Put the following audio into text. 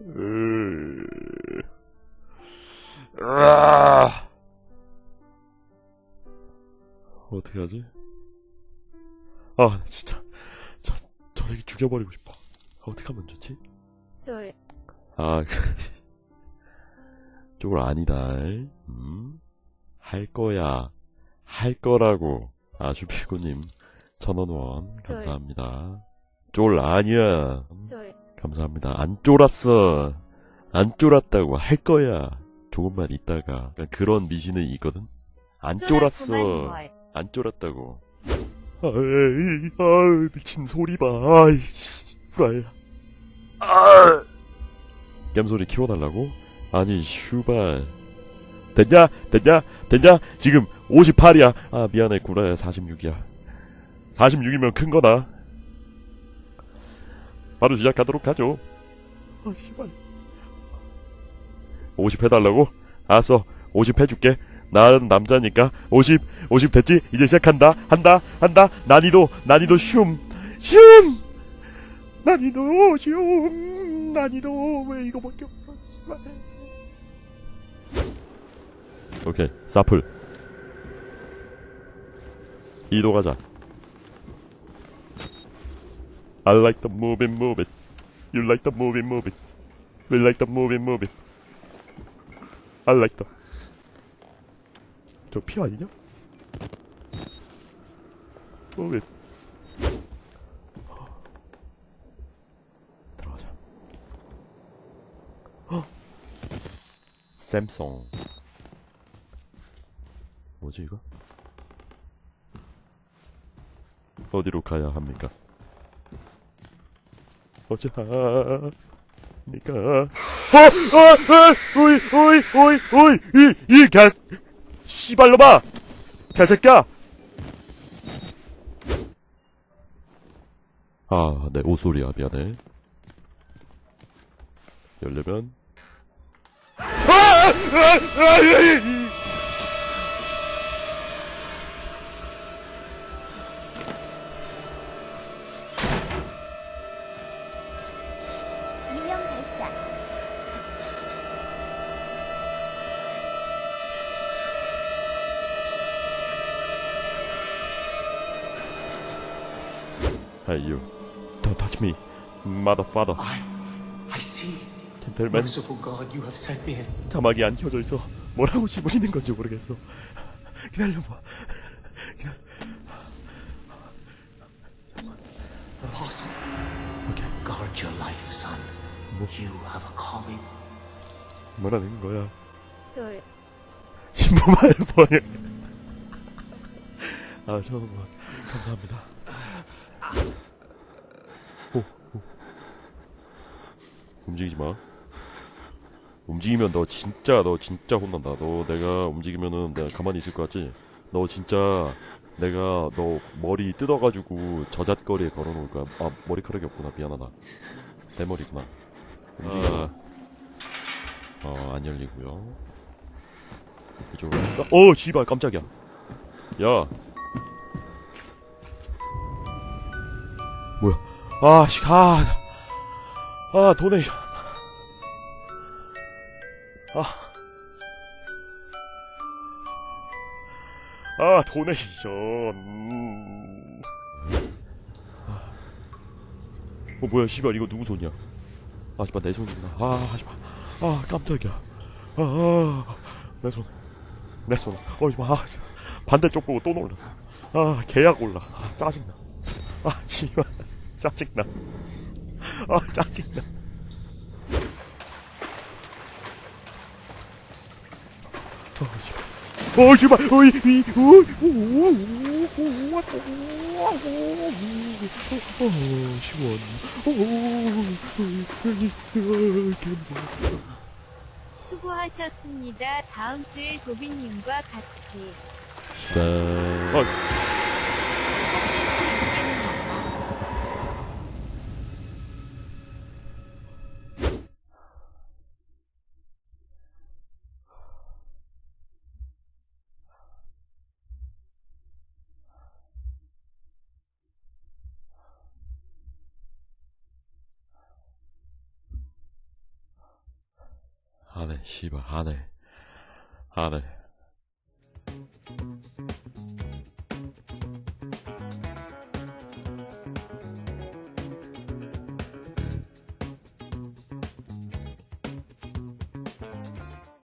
으... 으아! 어떻게 하지? 아, 진짜. 저, 저 새끼 죽여버리고 싶어. 어떻게 하면 좋지? 쏠, 아, 쪽을 아니다. 음? 할 거야. 할 거라고. 아, 슈피구님. 천원원. 쏠. 감사합니다. 쫄 아니야. 쏠, 감사합니다. 안 쫄았어. 안 쫄았다고. 할 거야. 조금만 있다가. 그런 미신은 있거든? 안 쫄았어. 안 쫄았다고. 아이, 아 미친 소리 봐. 아이씨, 후라이. 아! 겜소리 키워달라고? 아니, 슈발. 됐냐? 됐냐? 됐냐? 지금 58이야. 아, 미안해, 구라야. 46이야. 46이면 큰 거다. 바로 시작하도록 하죠. 아, 씨발. 50 해달라고? 알았어. 50 해줄게. 난 남자니까 50, 50 됐지? 이제 시작한다. 한다, 한다. 난이도, 난이도 슘, 슘! 난이도 슘, 난이도 왜 이거밖에 없어? 씨발. 오케이, 사플. 2도 가자. I like the move it, move it. You like the move it, move it. We like the move it, move it. I like the. 저피 아니냐? move it. 들어가자. 헉! 샘송. 뭐지 이거? 어디로 가야 합니까? 어찌 합니까? 어, 어, 어, 오이, 오이, 오이, 오이, 이, 이, 개, 씨발놈아! 개새끼야! 아, 네, 오소리야, 미안해. 열려면. 아! 아! 아! 아! 이- 유령 발사, Hey, you. Don't touch me, motherfather. I, I see. 젠틀맨. Merciful God, you have sent me in. 자막이 안 켜져 있어. 뭐라고 집어지는 건지 모르겠어. 기다려봐. 기다려. Apostle, 오케이. guard your life, son. You have a calling. 뭐라는 거야? 쏠, 신부말 번역. 아, 저는 뭐, 감사합니다. 오, 오. 움직이지 마. 움직이면 너 진짜, 너 진짜 혼난다. 너 내가 움직이면은 내가 가만히 있을 것 같지? 너 진짜 내가 너 머리 뜯어가지고 저잣거리에 걸어놓을 거야. 아, 머리카락이 없구나. 미안하다. 내 머리구나. 움직이지 마. 어, 안 열리고요. 이쪽으로 갈까? 어, 씨발, 깜짝이야. 야. 뭐야? 아, 씨, 아, 아, 도네이션. 아. 아, 도네이션. 음. 어, 뭐야, 씨발, 이거 누구 손이야? 아, 씨발, 내 손이구나. 아, 씨발. 아, 깜짝이야. 아, 아, 내 손. 내 손. 어, 아, 씨. 반대쪽 보고 또 놀랐어. 아, 계약 올라. 아, 짜증나. 아, 씨발. 짜증나. 아, 짜증나. 어, 씨발. 어, 씨발. 어, 이, 이, 오, 오, 오, 오, 오, 오, 어, 시원. 수고하셨습니다. 다음 주에 도비님과 같이 어, 안해 씨발 안해 안해